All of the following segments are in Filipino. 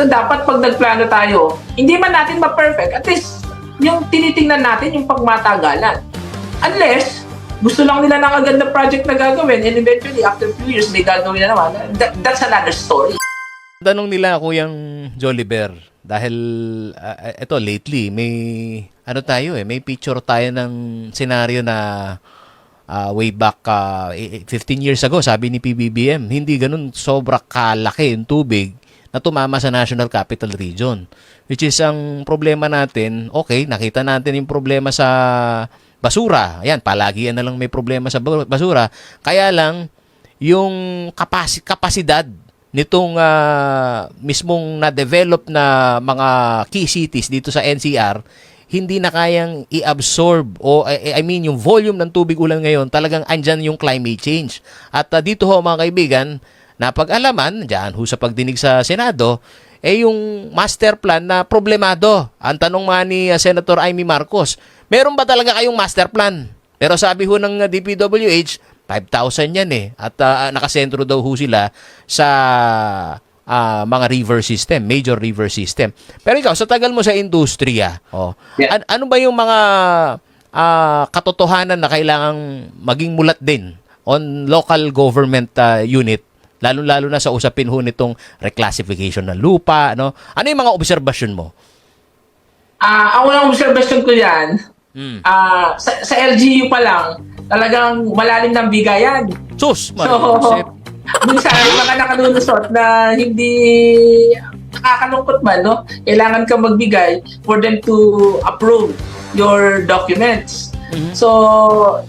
So dapat pag nagplano tayo, hindi man natin ma-perfect, at least yung tinitingnan natin yung pagmatagalan. Unless, gusto lang nila ng agad na project na gagawin and eventually after few years may gagawin na naman, that, that's another story. Tanong nila Kuyang Joliver dahil ah, ito lately may ano tayo eh may picture tayo ng senaryo na ah, way back ah, eh, eh, 15 years ago sabi ni PBBM hindi ganun sobra kalaki yung tubig na tumama sa National Capital Region. Which is ang problema natin okay nakita natin yung problema sa basura. Ayan palagian na lang may problema sa ba- basura. Kaya lang yung kapasi- kapasidad nitong ah, mismong na-develop na mga key cities dito sa NCR hindi na kayang i-absorb o I, I mean yung volume ng tubig ulan ngayon talagang andyan yung climate change. At ah, dito ho mga kaibigan, napag-alaman diyan ho sa pagdinig sa Senado eh yung master plan na problemado. Ang tanong nga ni ah, Senator Amy Marcos, meron ba talaga kayong master plan? Pero sabi ho ng ah, DPWH, 5,000 yan eh. At ah, nakasentro daw ho sila sa ah, mga river system, major river system. Pero ikaw, sa tagal mo sa industriya, oh, Yeah. an- ano ba yung mga ah, katotohanan na kailangang maging mulat din on local government ah, unit lalo-lalo na sa usapin ho nitong reclassification ng lupa, no? Ano yung mga obserbasyon mo? Ah, ang unang observation ko yan, Mm. ah, sa, sa LGU pa lang, talagang malalim ng bigayan. Sus, So, minsan mga nakanulusot na hindi nakakalungkot man, no? Kailangan ka magbigay for them to approve your documents. Mhm. So,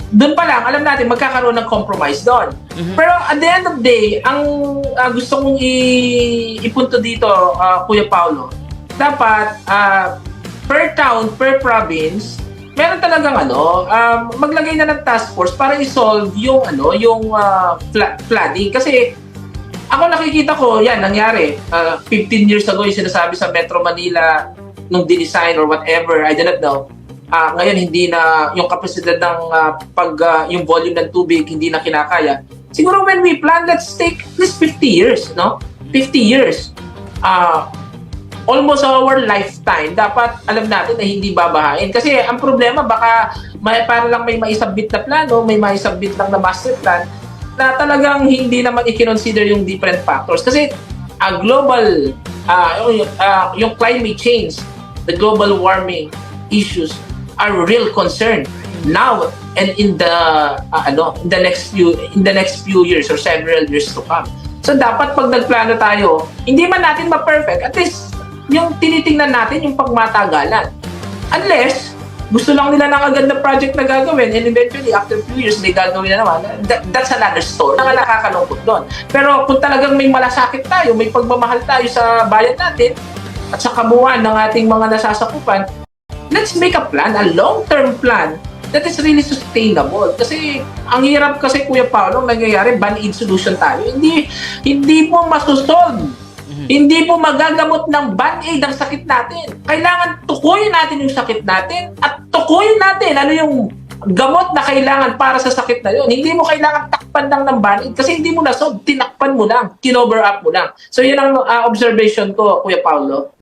doon pa lang, alam natin, magkakaroon ng compromise doon. Mhm. Pero at the end of the day, ang ah, gusto kong i- ipunto dito, ah, Kuya Paulo, dapat ah, per town, per province, meron talagang ano, um, maglagay na ng task force para i-solve yung ano, yung fla- flooding kasi ako nakikita ko, yan, nangyari. Ah, 15 years ago yung sinasabi sa Metro Manila nung dinesign or whatever, I do not know. Ah, ngayon hindi na yung kapasidad ng ah, pag ah, yung volume ng tubig hindi na kinakaya. Siguro when we plan, let's take at least 50 years, no? 50 years. Ah, almost our lifetime, dapat alam natin na hindi babahain. Kasi ang problema, baka may, para lang may maisabit na plano, may maisabit lang na master plan, na talagang hindi naman i-consider yung different factors. Kasi a global, ah, yung, ah, yung climate change, the global warming issues are real concern now and in the ah, ano in the next few in the next few years or several years to come. So dapat pag nagplano tayo, hindi man natin ma-perfect, at least yung tinitingnan natin yung pagmatagalan. Unless gusto lang nila ng agad na project na gagawin and eventually after few years may gagawin na naman, that, that's another story. Ang nakakalungkot doon. Pero kung talagang may malasakit tayo, may pagmamahal tayo sa bayan natin at sa kabuuan ng ating mga nasasakupan, let's make a plan, a long-term plan that is really sustainable. Kasi ang hirap kasi Kuya Paolo, ang nangyayari, band-aid solution tayo. Hindi hindi po masusolve. Hindi po magagamot ng band-aid ang sakit natin. Kailangan tukuyin natin yung sakit natin at tukuyin natin ano yung gamot na kailangan para sa sakit na yun. Hindi mo kailangan takpan lang ng band-aid kasi hindi mo na solve, tinakpan mo lang, kinover up mo lang. So yun ang ah, observation ko, Kuya Paolo.